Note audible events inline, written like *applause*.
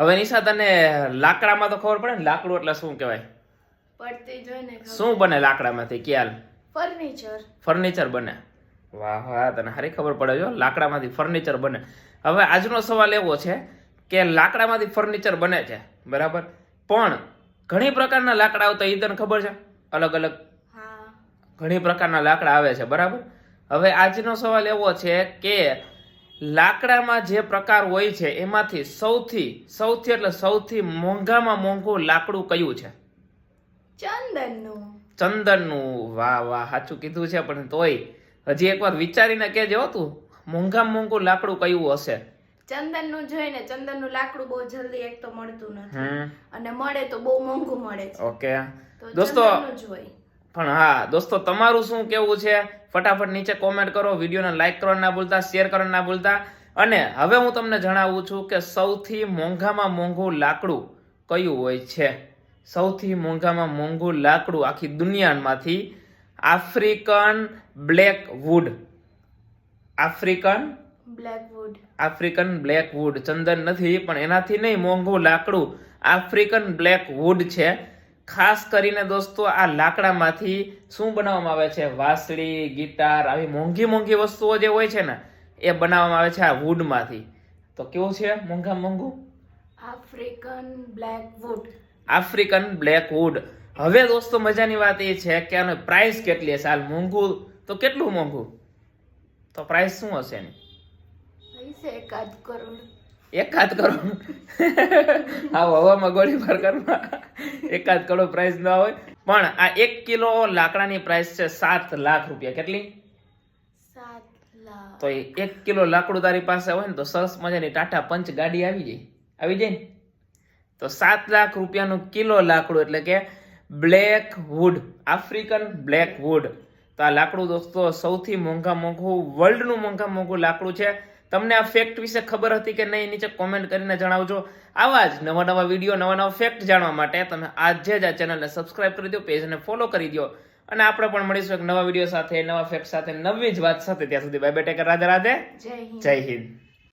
હવે નિશા તને લાકડામાં તો ખબર પડે ને? લાકડું એટલે શું કહેવાય? પડતી જોઈને શું બને લાકડામાંથી? ક્યાલ? ફર્નિચર. ફર્નિચર બને. વાહ વાહ તને સારી ખબર પડે જો લાકડામાંથી ફર્નિચર બને. હવે આજનો સવાલ એવો છે કે લાકડામાંથી ફર્નિચર બને છે બરાબર? પણ ઘણી પ્રકારના લાકડા આવતા એ તને ખબર છે? અલગ અલગ. ઘણી પ્રકારના લાકડા આવે છે બરાબર? હવે આજનો સવાલ એવો છે કે લાકડામાં જે પ્રકાર હોય છે એમાંથી સૌથી સૌથી એટલે સૌથી મોંઘામાં મોંઘું લાકડું કયું છે? ચંદનનું. ચંદનનું. વાહ વાહ સાચું કીધું છે પણ તોય હજી એકવાર વિચારીને કહેજે તું મોંઘામાં મોંઘું લાકડું કયું હશે? ચંદનનું જોઈને ચંદનનું લાકડું બહુ જલ્દી એક તો મળતું નથી અને મળે તો બહુ મોંઘું મળે છે. ઓકે. દોસ્તો પણ હા દોસ્તો તમારું શું કેવું છે? ફટાફટ નીચે કોમેન્ટ કરો વિડીયોને લાઇક કરવાનું ના ભૂલતા શેર કરવાનું ના ભૂલતા. અને હવે હું તમને જણાવું છું કે સૌથી મોંઘામાં મોંઘું લાકડું કયું હોય છે? સૌથી મોંઘામાં મોંઘું લાકડું આખી દુનિયામાંથી African black wood African? Blackwood. African black wood ચંદન નથી પણ એનાથી નહીં મોંઘું લાકડું આફ્રિકન બ્લેક વુડ છે. ખાસ કરીને દોસ્તો આ લાકડામાંથી શું બનાવવામાં આવે છે? વાંસળી ગિટાર આવી મોંઘી મોંઘી વસ્તુઓ જે હોય છે ને એ બનાવવામાં આવે છે આ વુડમાંથી તો કેવું છે મોંઘા મોંઘું? African black wood African black wood હવે દોસ્તો મજાની વાત એ છે કે આનો પ્રાઇસ કેટલી હશે? હાલ મોંઘું તો કેટલું મોંઘું? તો પ્રાઇસ શું હશે એની? એકાદ કરોડ. એકાદ કરોડ? *laughs* આ હવામાં ગોળીબાર કરવા. એકાદ કરોડ પ્રાઇસ ના હોય. પણ આ એક કિલો લાકડાની પ્રાઇસ છે સાત લાખ રૂપિયા. કેટલી? તો એ એક કિલો લાકડું તારી પાસે હોય ને તો સરસ મજાની ટાટા પંચ ગાડી આવી જાય. આવી જાય ને? તો સાત લાખ રૂપિયાનું કિલો લાકડું એટલે કે black wood African black wood. તો આ લાકડું દોસ્તો સૌથી મોંઘા મોંઘું વર્લ્ડનું મોંઘા મોંઘું લાકડું છે. તમને આ ફેક્ટ વિશે ખબર હતી કે નહીં નીચે કોમેન્ટ કરીને જણાવજો. આવા જ નવા નવા વીડિયો નવા નવા ફેક્ટ જાણવા માટે તમે આજે જ આ ચેનલને સબસ્ક્રાઇબ કરી દો પેજને ફોલો કરી દો. અને આપણે પણ મળીશું એક નવા વીડિયો સાથે નવા ફેક્ટ સાથે નવી જ વાત સાથે. ત્યાં સુધી bye bye take care Radhe Radhe જય હિન્દ.